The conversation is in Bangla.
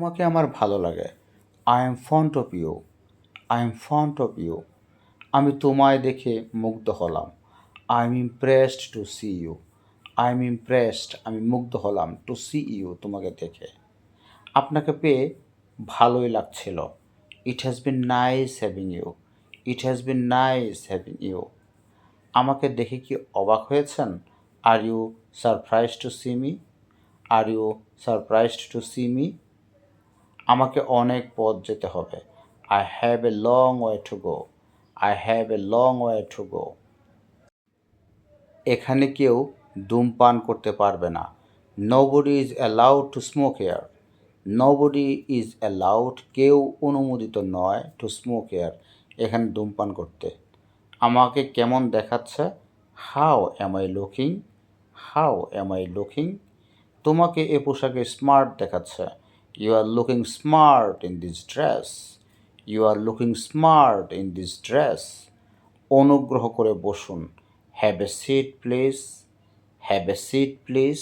তোমাকে আমার ভালো লাগে। I am fond of you I am fond of you আমি তোমায় দেখে মুগ্ধ হলাম। I am impressed to see you I am impressed আমি মুগ্ধ হলাম টু সি ইউ তোমাকে দেখে। আপনাকে পেয়ে ভালোই লাগছিল। It has been nice having you it has been nice having you আমাকে দেখে কি অবাক হয়েছেন? Are you surprise to see me are you surprised to see me আমাকে অনেক পথ যেতে হবে। I have a long way to go I have a long way to go এখানে কেউ ধূমপান করতে পারবে না। Nobody is allowed to smoke here nobody is allowed কেউ অনুমোদিত নয় টু স্মোক এয়ার এখানে ধূমপান করতে। আমাকে কেমন দেখাচ্ছে? How am I looking how am I looking তোমাকে এ পোশাকে স্মার্ট দেখাচ্ছে। you are looking smart in this dress you are looking smart in this dress অনুগ্রহ করে বসুন have a seat please have a seat please